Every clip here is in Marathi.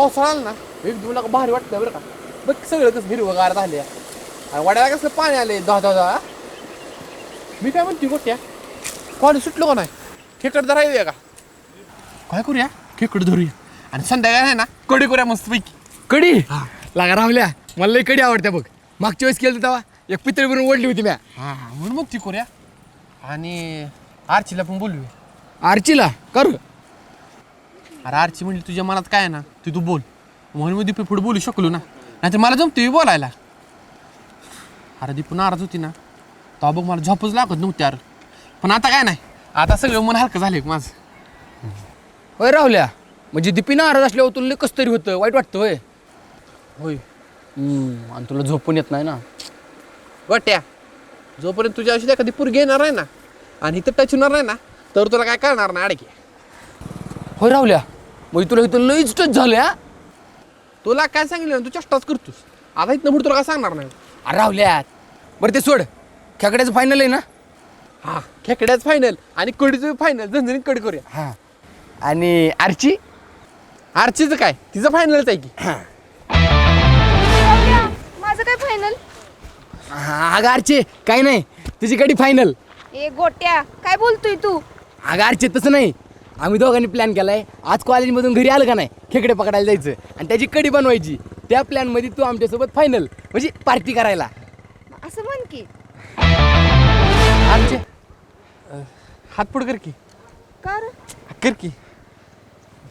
पावसाळा आला ना एक दोन लाख भारी वाटतं बरं का. बघ सगळं कसं हिरवं गार झाले आणि वाड्याला कसं पाणी आले दहा दहा दहा. मी काय म्हणते गोट्या? कॉलेज सुटलो का नाही? खेकड धरायला का? काय करूया? खेकड धरूया. आणि संध्याकाळी आहे ना कडी करूया मस्त पैकी कडी लागा रावल्या मला लई कडी आवडत्या बघ. मागच्या वेळेस केलं तेव्हा एक पितळी भरून ओढली होती म्या. हां म्हणून मग ती करूया. आणि आरचीला पण बोलूया. आर्चीला? कर. अरे आरची म्हणली तुझ्या मनात काय आहे ना ते तू बोल. म्हणून मी दीपी पुढे बोलू शकलो ना. नाही तर मला जमते बोलायला. अरे दीपू नाराज होती ना. तेव्हा बघ मला झोपच लागत नव्हती अरे पण आता काय नाही. आता सगळं मन हलकं झालं माझं. होय रावल्या म्हणजे दीपी नाराज असल्यावर तुला कसं तरी होतं वाईट वाटतं होय. होय. हम्म, आणि तुला झोपून येत नाही ना. वाट्या जोपर्यंत तुझ्या अशी एखादी पूर घेणार आहे ना आणि इथं टच होणार नाही ना तर तुला काय करणार ना अडके होय रावल्या म्हणजे तुला इथं लईच टच झालं हा? तुला काय सांगितलं ना तू चेष्टाच करतोस. आता इथनं पुढे तुला काय सांगणार नाही. अरे रावल्या बरं ते सोड खेकड्याचं फायनल आहे ना? हा खेकड्याच फायनल आणि कडीचं फायनल झणझणीत कडी करूया. हां. आणि आर्ची? आरचीचं काय? तिचं फायनलच आहे की. राहुल्या, माझं काय फायनल हा, अगं आर्ची काही नाही तुझी कडी फायनल ए गोट्या काय बोलतोय तू? अगं आर्ची तसं नाही. आम्ही दोघांनी प्लॅन केलाय. आज कॉलेजमधून घरी आलं का नाही? खेकडे पकडायला जायचं. आणि त्याची कडी बनवायची. त्या प्लॅनमध्ये तू आमच्यासोबत फायनल म्हणजे पार्टी करायला. असं म्हण की. आरचे अं, हात पुढे कर की. का रे? कर की.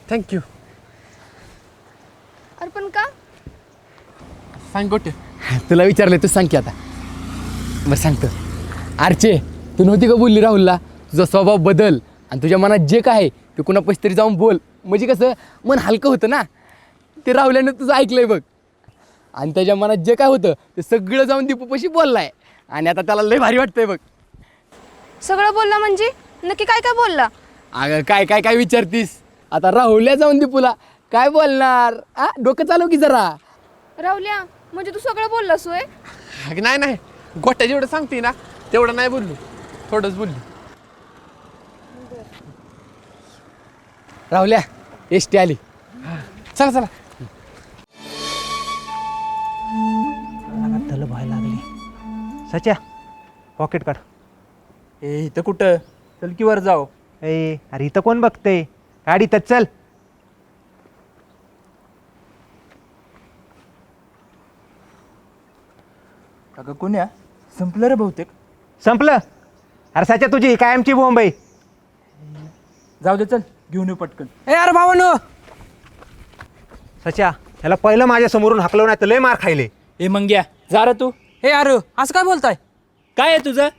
थँक्यू अरे पण का? सांग गोटे. तुला विचारलं तू सांग की आता. बरं सांगतो. आरचे तू नव्हती का बोलली राहुलला? तुझा स्वभाव बदल. आणि तुझ्या मनात जे काय आहे ते कुणा पैसे तरी जाऊन बोल. म्हणजे कसं मन हलकं होतं ना. ते राहुल्यानं तुझं ऐकलंय बघ. आणि त्याच्या मनात जे काय होतं ते सगळं जाऊन दीपूपाशी बोललाय. आणि आता त्याला लय भारी वाटतंय बघ. सगळं बोलला म्हणजे? नक्की काय काय बोलला? अगं काय काय काय विचारतीस? आता राहुल्या जाऊन दीपूला. काय बोलणार? आ डोकं चालव की जरा. राहुल्या म्हणजे तू सगळं बोललास होय? नाही नाही. गोट्या जेवढं सांगते ना तेवढं नाही बोललो. थोडंच बोलली. राहुल्या एस टी आली. चला चला. त्याला भाय लागली. सच्या पॉकेट काढ. ए इथं कुठं? चल की वर जाऊ ए अरे इथं कोण बघतंय? गाडी तर चल. अगं कोण्या? संपलं रे बहुतेक. संपलं? अरे सच्या तुझी कायमची मुंबई जाऊ दे चल. घेऊन पटकन. ए अरे भावानो सच्या ह्याला पहिलं माझ्या समोरून हाकलव नाही तर लय मार खायले. ए मंग्या जा रे तू. हे अरे असं काय बोलताय? काय आहे तुझं?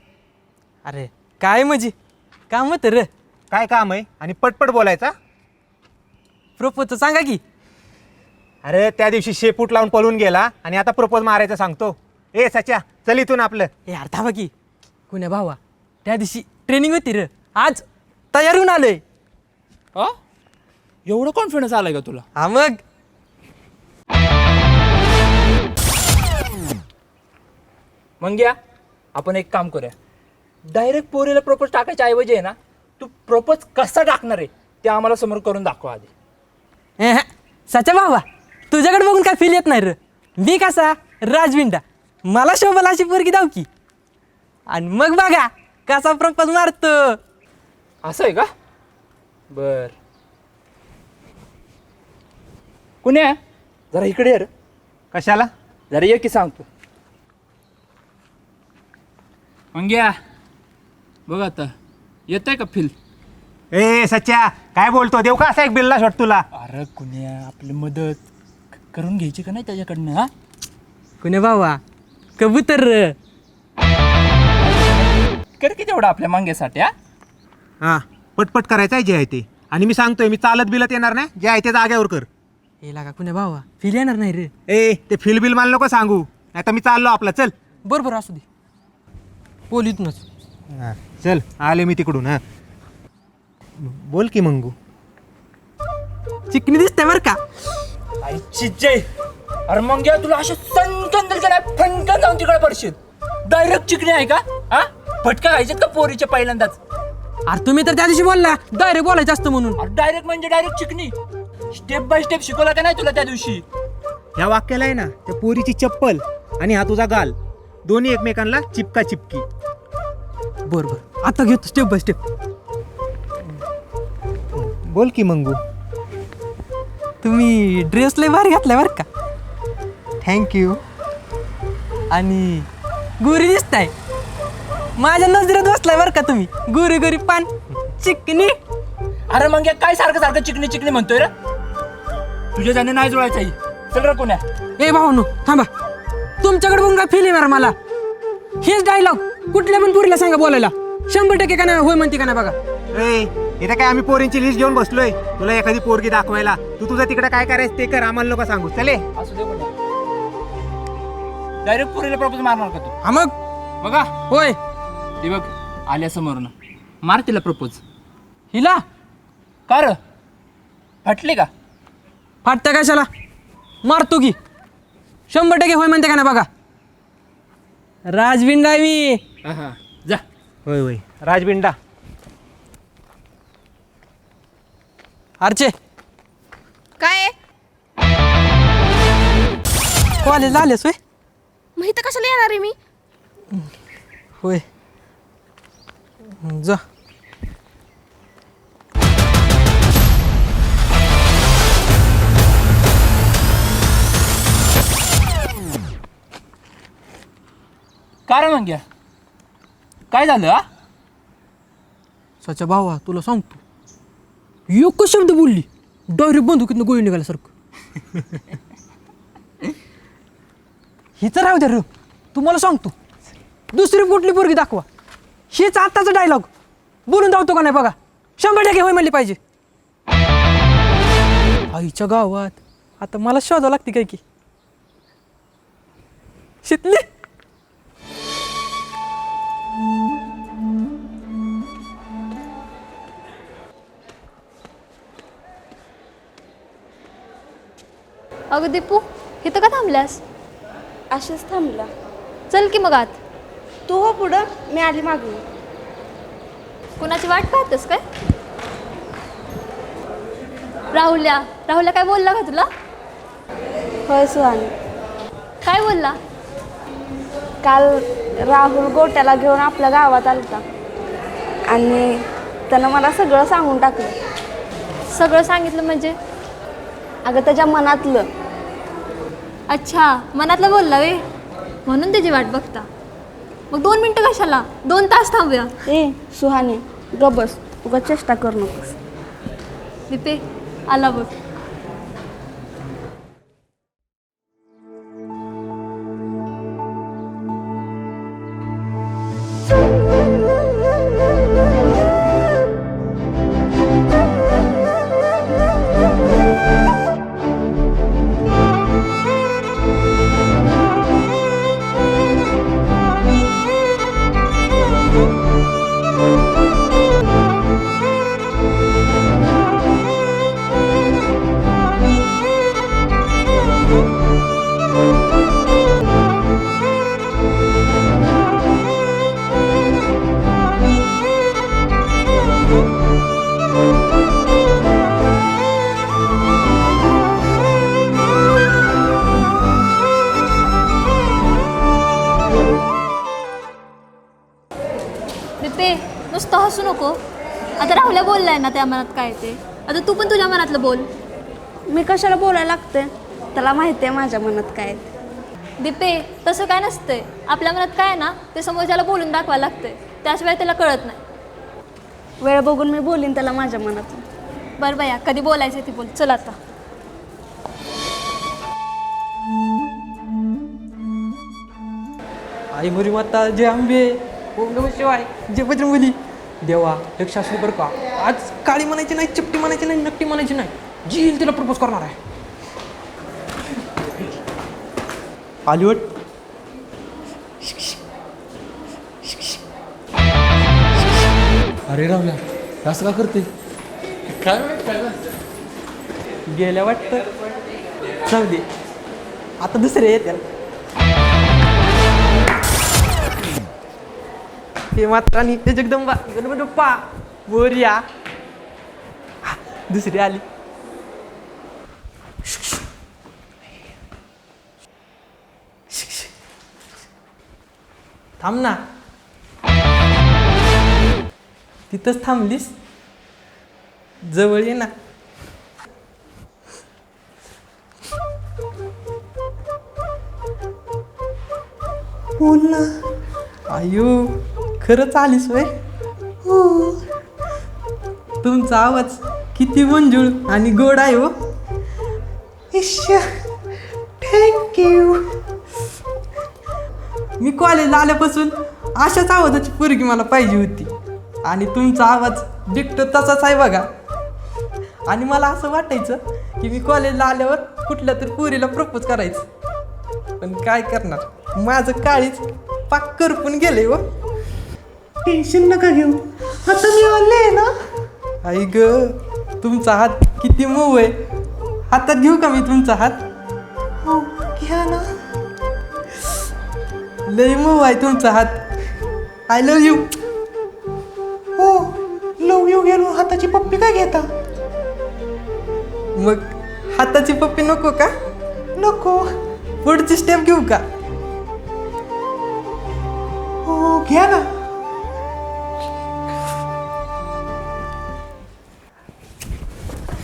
अरे काय म्हणजे? काम तर रे. काय काम आहे? आणि पटपट बोलायचा? प्रपोज सांगा की. अरे त्या दिवशी शेपूट लावून पळून गेला आणि आता प्रपोज मारायचं सांगतो. ए सच्या चल इथून आपलं. हे यार थांबा की. कुण्या भावा त्या दिवशी ट्रेनिंग होती रे. आज तयार होऊन आलोय. हा? एवढं कॉन्फिडन्स आलाय का तुला? हा मग. मंग्या आपण एक काम करूया. डायरेक्ट पोरीला प्रपोज टाकायच्या ऐवजी आहे ना तू प्रपोज कसा टाकणार आहे ते आम्हाला समोर करून दाखव आधी. ए, हा. सचा भावा तुझ्याकडे बघून काय फील येत नाही रे? मी कसा? राजविंडा. मला शोभला अशी पोरगी दाव की. आणि मग बघा कसा प्रपोज मारतो. असं आहे का? बर. कुण्या? जरा इकडे ये रे. कशाला? जरा ये की सांगतो मंग्या बघ आता. येत आहे का फील? ए सच्या काय बोलतो? देऊ का असा एक बिल्ला शॉट तुला? अरे कुण्या आपली मदत क- करून घ्यायची का नाही त्याच्याकडनं हा? कुण्या भावा कबूतर. रे कर की तेवढं आपल्या मांग्यासाठी हा? हा. पटपट करायचं आहे जे आहे ते. आणि मी सांगतोय मी चालत बिलत येणार नाही. जे आहे ते जाग्यावर कर. हे लागा कुण्या भावा? फील येणार नाही रे. ए ते फिल बिल मला नको सांगू. नाही तर मी चाललो आपला. चल. बरं बरं असू दे. पोलीतूनच. हा, चल आले मी तिकडून हा. बोल की मंगू. चिकनी दिसते बरं का? आई चिज्जय. अरे मग या तुला असं सणकन दिलं नाही फणकन जाऊन तिकडे पडशील. डायरेक्ट चिकणी आहे का? हा? फटका खायचे का पोरीच्या पहिल्यांदाच? अरे तुम्ही तर त्या दिवशी बोलला डायरेक्ट बोलायचं असतं म्हणून. डायरेक्ट म्हणजे डायरेक्ट चिकनी स्टेप बाय स्टेप शिकवला का नाही तुला त्या दिवशी? ह्या वाक्याला आहे ना त्या पोरीची चप्पल आणि हा तुझा गाल. दोन्ही एकमेकांना चिपका चिपकी. बरं बरं. आता घेतो स्टेप बाय स्टेप बोल की मंगू. तुम्ही ड्रेस लय भारी घातलाय बरं का. थँक्यू आणि गोरी दिसताय. माझ्या नजरेत बसलाय बरं का तुम्ही. गोरी गोरी पान चिकनी. अरे मग या काय सारखं सारखं चिकनी चिकनी म्हणतोय रे? तुझ्या जाणे नाही जुळायचं. चल रे कोण्या. ए भाऊनो थांबा. तुमच्याकडे बघून काय फील येणार मला. हेच डायलॉग कुठल्या पण पुरीला सांगा बोलायला. शंभर टक्के का नाही होय म्हणते का नाही बघा. ए इथं काय आम्ही पोरींची लिस्ट घेऊन बसलोय. तुला एखादी पोरगी दाखवायला. तू तुझं तिकडे काय करायचं ते कर आम्हाला नको सांगू. चले. असू दे कोण्या. डायरेक्ट पुरीला प्रपोज मारणार का तू? हा मग? बघा. होय. ते बघ आल्या समोरनं मार तिला प्रपोज हिला? का र फाटली का? फाटत्या कशाला? मारतो की. शंभर टक्के होय म्हणते का नाही बघा. राजविंडा आहे मी. हा, हा. जा. होय होय. राजबिंडा. आरचे. काय? कॉलेज आलेस होय? मग इथं कशाला येणार आहे मी? होय. जा. का रे मग घ्या काय झालं हा? भावा तुला सांगतो. एकच शब्द बोलली. डायरेक्ट बंदुकीतनं गोळी निघाल्यासारखं. हिच राहू द्या र. तुम्हाला सांगतो. दुसरी कुठली पोरगी दाखवा. हेच आत्ताचा डायलॉग बोलून धावतो का नाही बघा? शंभर टक्के होय म्हणली पाहिजे. आईच्या गावात. आता मला शोधावं लागते काय की. शितली. अगं दीपू इथं का थांबल्यास असेच थांबला. चल की मग आत. तू हो पुढं मी आली मागून. कुणाची वाट पाहतेस काय? राहुल्या राहुल्या काय बोलला का तुला? होय सुहानी. काय बोलला? काल राहुल गोट्याला घेऊन आपल्या गावात आलता. आणि त्यानं मला सगळं सांगून टाकलं. सगळं सांगितलं म्हणजे? अगं त्याच्या मनातलं. अच्छा मनातलं बोलला वे म्हणून त्याची वाट बघता. मग दोन मिनटं कशाला? दोन तास थांबूया. ए सुहानी गबस उगा चेष्टा करू नकोस. दीपे आला बघ. बोललाय ना त्या मनात काय ते? आता तू पण तुझ्या मनातलं बोल. मी कशाला बोलायला लागते? त्याला माहिती आहे माझ्या मनात काय. आहे. दीपे तसं काय नसतंय. आपल्या मनात काय आहे ना ते समोरच्याला बोलून दाखवायला लागतंय. त्याशिवाय त्याला कळत नाही. वेळ बघून मी बोलीन त्याला माझ्या मनातलं बरं बया कधी बोलायचं ती बोल. चल आता. आई मरी माता जे आंबे ओम नम शिवाय जे बजरंगबली देवा लक्ष असू बरं का? आज काळी म्हणायची नाही चिपटी म्हणायची नाही नक्की म्हणायची नाही. जी येईल तिला प्रपोज करणार आहे. हॉलिवूड अरे राहुल्या असं का करते? गेल्या वाटतं. जाऊ दे. आता दुसरे येते हे मात्र आणि ते जगदंबा गणपतप्पा वर या दुसरी आली थांब ना तिथंच थांबलीस जवळ ये ना बोल ना आयु खरंच आलीस वय? हो. तुमचा आवाज किती मंजूळ आणि गोड आहे हो. थँक्यू मी कॉलेजला आल्यापासून अशाच आवाजाची पोरगी मला पाहिजे होती. आणि तुमचा आवाज डिक्ट तसाच आहे बघा. आणि मला असं वाटायचं की मी कॉलेजला आल्यावर कुठल्या तरी पोरीला प्रपोज करायचं. पण काय करणार? माझं काळीच पाक करपून गेले व टेन्शन नका घेऊ. आता मी आले ना? आई ग तुमचा हात किती मऊ आहे. हातात घेऊ का मी तुमचा हात? हो घ्या ना. लय मऊ आहे तुमचा हात. आय लव्ह यू हो लव यू गेलो हाताची पप्पी काय घेता? मग हाताची पप्पी नको का? नको. पुढची स्टेप घेऊ का? हो घ्या ना.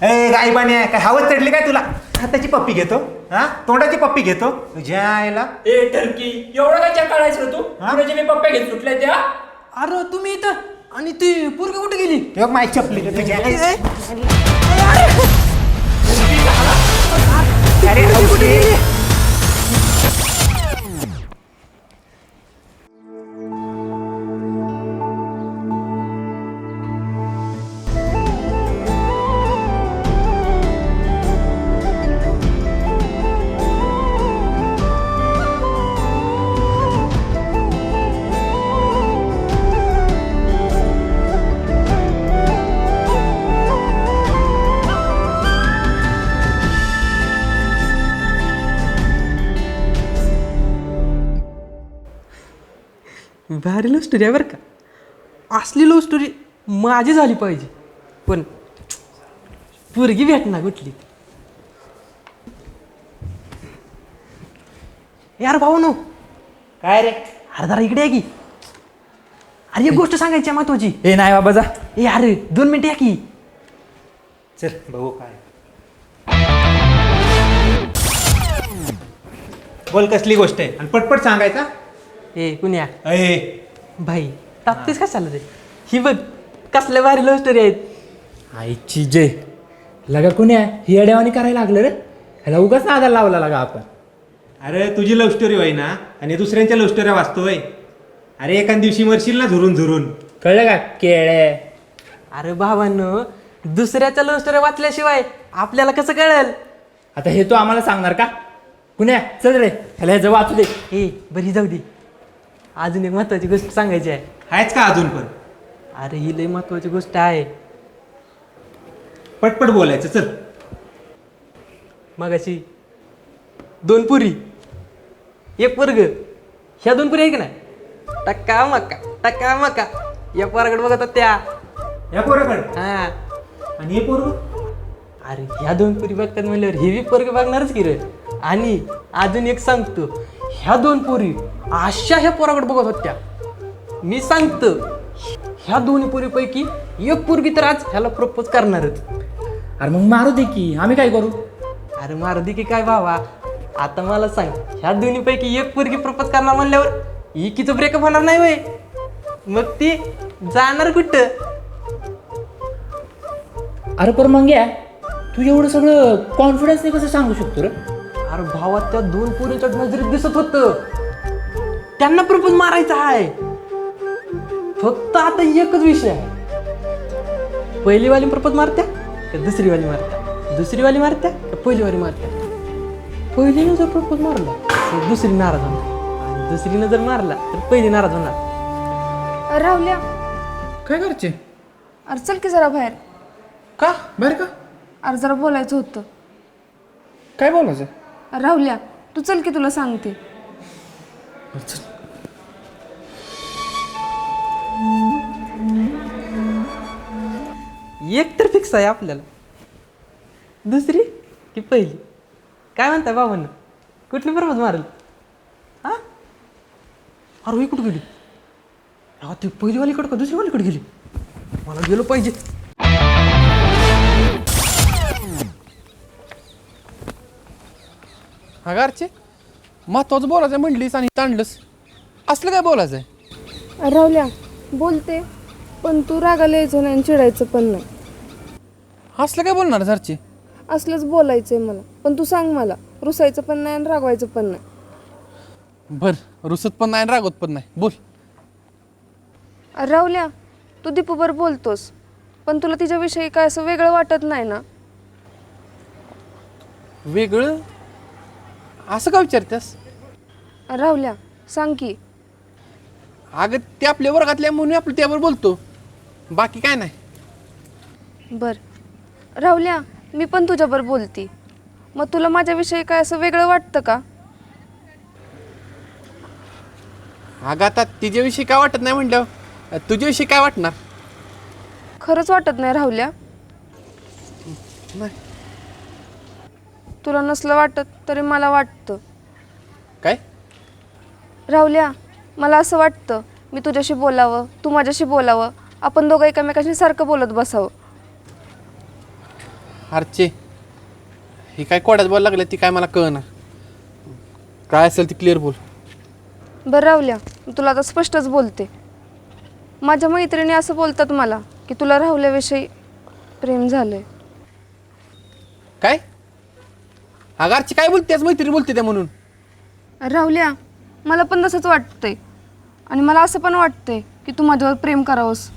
ए गाई पाणी काय हवत चढली काय तुला? हाताची पप्पी घेतो. हा? तोंडाची पप्पी घेतो. तुझ्या आईला ए टर्की एवढं काय चेक काढायचं रे तू? जे मी पप्पा घेत सुटले त्या अरे तुम्ही इथं? आणि ती पोरगी कुठे गेली? तेव्हा माय चपली तुझ्या अरे! कुठे गेली? भारी लव्ह स्टोरी आहे बरं का. असली लव्ह स्टोरी माझी झाली पाहिजे. पण पोरगी भेटणार कुठली? यार भाऊ नो. काय रे? अरे जरा इकडे या की. अरे एक गोष्ट सांगायची आहे महत्वाची. ए नाही बाबा जा. ए अरे दोन मिनिटं या की. चल बघू काय. बोल कसली गोष्ट आहे? आणि पटपट सांगायचा ए कुण्या अय भाई तापतेस कशाला रे ही बघ कसल्या भारी लव्ह स्टोरी आहेत. आईची जय लगा कोणी आहे? ही अड्यावानी करायला लागलं रे. ह्याला उगाच नादाला लावला लागा आपण. अरे तुझी लव्ह स्टोरी होय ना आणि दुसऱ्यांच्या लव्ह स्टोऱ्या वाचतोय अरे एखाद दिवशी मरशील ना झुरून झुरून. कळलं का? केळे अरे भावांनो दुसऱ्याच्या लव्ह स्टोरी वाचल्याशिवाय आपल्याला कसं कळेल? आता हे तू आम्हाला सांगणार का? कुण्या? चल रे ह्याला ह्याचं वाचू दे. ए बरी जाऊ दे. अजून एक महत्वाची गोष्ट सांगायची आहे. आहेच का अजून पण? अरे ही लई महत्वाची गोष्ट आहे. पटपट बोलायचं चल. मग अशी दोन पुरी एक वर्ग ह्या दोन पुरी आहे की नाही? टक्का मक्का टक्का मक्का. या पोराकडे बघत होत्या. या पोराकडे? हा. आणि हे पोरग? अरे ह्या दोन पुरी बघतात म्हणल्यावर हे बी पोरग बघणारच की रे. आणि अजून एक सांगतो. ह्या दोन पोरी अशा ह्या पोराकडे बघत होत्या. मी सांगतो ह्या दोन्ही पोरीपैकी एक पोरगी तर आज ह्याला प्रपोज करणारच. अरे मग मारू दे की आम्ही काय करू? अरे मारुदी की काय भावा. आता मला सांग ह्या दोन्हीपैकी एक पोरगी प्रपोज करणार म्हणल्यावर इकीचं ब्रेकअप होणार नाही वय मग ती जाणार कुठं? अरे पर मग या तू एवढं सगळं कॉन्फिडन्सने कसं सांगू शकतो रे? अरे भावात त्या दोन पोरीच्या नजरेत दिसत होतं. त्यांना प्रपोज मारायचा आहे. फक्त आता एकच विषय आहे. पहिली वाली प्रपोज मारत्या का दुसरी वाली मारत्या? दुसरी वाली मारत्या का पहिली वाली मारत्या? पहिलीनं जर प्रपोज मारला तर दुसरी नाराज होणार. आणि दुसरीनं जर मारला तर पहिली नाराज होणार. राहुल्या. काय करायचे अरे चल की जरा बाहेर. का? बाहेर का? अरे जरा बोलायचं होतं. काय बोलायचं? राहुल्या तू चल की तुला सांगते. एक तर फिक्स आहे आपल्याला. दुसरी की पहिली. काय म्हणताय बाबांना कुठली प्रपोज मारलं? हा? अरे ही कुठं गेली? हा ती पहिलीवालीकडं का दुसरीवालीकडे गेली? मला गेलो पाहिजे. हा गारचे महत्वाचं बोलायचं म्हणलीस आणि ताणलंस. असलं काय बोलायचं आहे राहुल्या बोलते पण तू रागाला यायचं नाही आणि चिडायचं पण नाही. असलं काय बोलणार घरचे? असलंच बोलायचंय मला पण तू सांग मला रुसायचं पण नाही आणि रागवायचं पण नाही. बर रुसत पण नाही आणि रागवत पण नाही. बोल. राहुल्या तू दीपूबर बोलतोस पण तुला तिच्याविषयी काय असं वेगळं वाटत नाही ना? वेगळं? असं का विचारतेस? राहुल्या सांग की. अगं ते आपल्या वर्गातल्या म्हणून आपण त्यावर बोलतो. बाकी काय नाही. बर. राहुल्या मी पण तुझ्याबरोबर बोलती. मग तुला माझ्याविषयी काय असं वेगळं वाटतं का? अगं आता तिच्याविषयी काय वाटत नाही म्हटल्यावर तुझ्याविषयी काय वाटणार? खरंच वाटत नाही राहुल्या. नाही. तुला नसलं वाटत तरी मला वाटतं. काय? राहुल्या मला असं वाटतं मी तुझ्याशी बोलावं तू माझ्याशी बोलावं आपण दोघं एकमेकांशी सारखं बोलत बसावं. अरचे हे काय कोड्यात बोल लागलं ती काय मला कळणार काय असेल ती क्लिअर बोल. बरं राहुल्या मी तुला आता स्पष्टच बोलते. माझ्या मैत्रिणी असं बोलतात मला की तुला राहुल्याविषयी प्रेम झालंय. काय? अगं अर्ची काय बोलतेस मैत्रीण बोलते त्या म्हणून. राहुल्या मला पण तसंच वाटतंय. आणि मला असं पण वाटतंय की तू माझ्यावर प्रेम करावंस.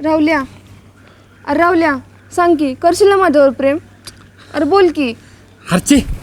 राहुल्या अरे राहुल्या सांग की करशील ना माझ्यावर प्रेम? अरे बोल की. हरचे.